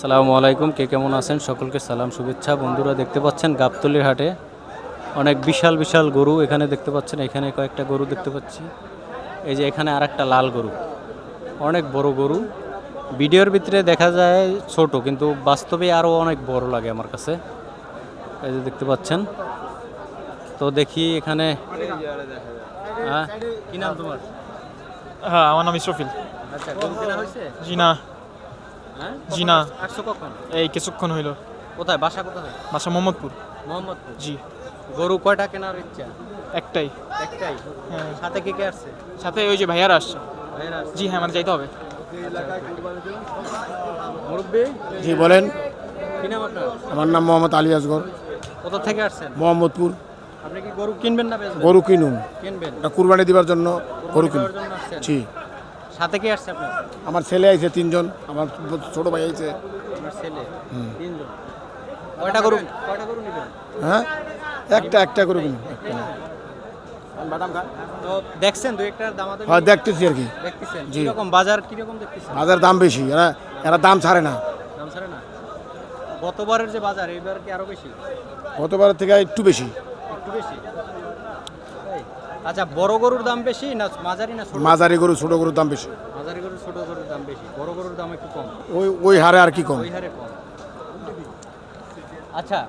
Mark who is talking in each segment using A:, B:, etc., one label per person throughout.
A: সালামু আলাইকুম কে কেমন আছেন? সকলকে সালাম শুভেচ্ছা। বন্ধুরা দেখতে পাচ্ছেন গাবতলির হাটে অনেক বিশাল বিশাল গরু এখানে দেখতে পাচ্ছেন। এখানে কয়েকটা গরু দেখতে পাচ্ছি। এই যে এখানে আরেকটা লাল গরু। অনেক বড় গরু। ভিডিওর ভিতরে দেখা যায় ছোট কিন্তু বাস্তবে আরও অনেক বড় লাগে আমার কাছে। এই যে দেখতে পাচ্ছেন। তো দেখি এখানে হ্যাঁ? কি নাম তোমার?
B: হ্যাঁ আমার নাম ইসরফিল।
A: আচ্ছা
B: না জি না
A: আসছো কখন?
B: এই কিছুক্ষণ হইল।
A: কোথায়? বাসা কোথায়?
B: বাসা মোহাম্মদপুর।
A: মোহাম্মদপুর?
B: জি।
A: গরু কয়টা কেনার ইচ্ছা?
B: একটাই।
A: একটাই?
B: হ্যাঁ।
A: সাথে কে কে আসছে?
B: সাথে ওই যে ভাইয়ারা আসছে।
A: ভাইয়েরা
B: জি হ্যাঁ মানে যাইতে হবে।
A: মুরব্বী?
C: জি বলেন।
A: কি নাম আপনার?
C: আমার নাম মোহাম্মদ আলী আসগর
A: কোথা থেকে আসছেন?
C: মোহাম্মদপুর।
A: আপনি কি গরু কিনবেন না
C: গরু কিনুন।
A: কিনবেন?
C: কুরবানি দিবার জন্য গরু কিনুন। জি।
A: সাথে কে আসছে আপনার?
C: আমার ছেলে আইছে তিনজন আমার ছোট ভাই আইছে।
A: আপনার ছেলে? তিনজন। কয়টা গরু? কয়টা গরু নেবেন?
C: হ্যাঁ? একটা একটা করে কিনুন একটা।
A: তো দেখছেন দুই একটার দামাদামি?
C: হ্যাঁ দেখতেছি আর কি।
A: দেখতেছেন।
C: জি।
A: কীরকম বাজার কীরকম দেখতেছেন?
C: বাজার দাম বেশি এরা এরা দাম ছাড়ে না।
A: দাম ছাড়ে না। গতবারের যে বাজার এবার কি আরও বেশি?
C: গতবার থেকে একটু বেশি।
A: একটু বেশি? আচ্ছা বড় গরুর দাম বেশি না মাঝারি না ছোট?
C: মাঝারি গরু ছোট গরুর দাম বেশি।
A: মাঝারি গরুর ছোট গরুর দাম বেশি। বড় গরুর দাম একটু কম।
C: ওই ওই হারে আর কি কম?
A: ওই হারে কম। আচ্ছা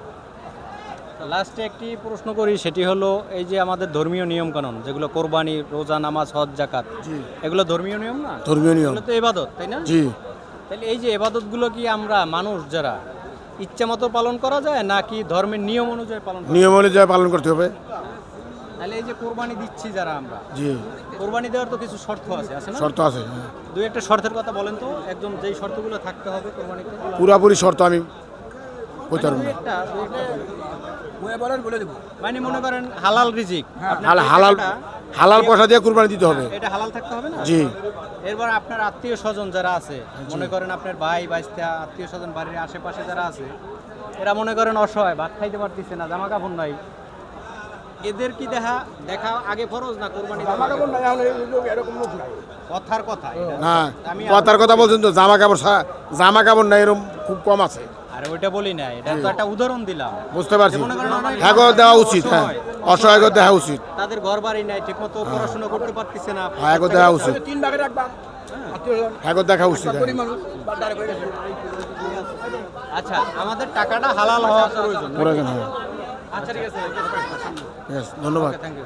A: লাস্টে একটি প্রশ্ন করি সেটি হলো এই যে আমাদের ধর্মীয় নিয়ম কানুন যেগুলো কোরবানি রোজা নামাজ হজ জাকাত এগুলো ধর্মীয় নিয়ম না?
C: ধর্মীয় নিয়ম।
A: তো এবাদত তাই না?
C: জি।
A: তাহলে এই যে এবাদতগুলো কি আমরা মানুষ যারা ইচ্ছা মতো পালন করা যায় নাকি ধর্মের নিয়ম অনুযায়ী পালন
C: নিয়ম অনুযায়ী পালন করতে হবে।
A: তাহলে এই যে কোরবানি দিচ্ছি যারা আমরা
C: জি।
A: কোরবানি দেওয়ার তো কিছু শর্ত আছে আছে না?
C: শর্ত আছে হ্যাঁ।
A: দুই একটা শর্তের কথা বলেন তো একদম যেই শর্তগুলো থাকতে হবে
C: পুরাপুরি শর্ত আমি
A: একটা মানে মনে করেন হালাল রিজিক। আপনার
C: হাল-
A: যে
C: হালাল হালাল পয়সা দিয়ে কুরবানি দিতে হবে।
A: এটা হালাল থাকতে হবে না?
C: জি।
A: এরপর আপনার আত্মীয় স্বজন যারা আছে মনে করেন আপনার ভাই বাইস্তা আত্মীয় স্বজন বাড়ির আশেপাশে যারা আছে এরা মনে করেন অসহায় ভাত খাইতে পারতেছে না জামা কাপড় নাই। এদের কি দেখা দেখা আগে ফরজ না কোরবানি দেওয়া? কথার কথা।
C: না
A: আমি
C: কথার কথা বলছেন তো জামা কাপড় জামা কাপড় নাই এরকম খুব কম আছে।
A: আরে ওইটা বলি না এটা তো একটা উদাহরণ দিলাম।
C: বুঝতে পারছি।
A: মনে
C: হ্যাঁ দেওয়া উচিত হ্যাঁ।
A: অসহায়।
C: দেওয়া উচিত।
A: তাদের ঘর বাড়ি নাই ঠিকমতো পড়াশোনা করতে পারতেছে না।
C: হ্যাঁ দেওয়া উচিত। হ্যাঁ দেখা উচিত হ্যাঁ।
A: আচ্ছা আমাদের টাকাটা হালাল হওয়া প্রয়োজন।
C: প্রয়োজন হয়।
A: আচ্ছা ঠিক আছে।
C: ধন্যবাদ।
A: Thank you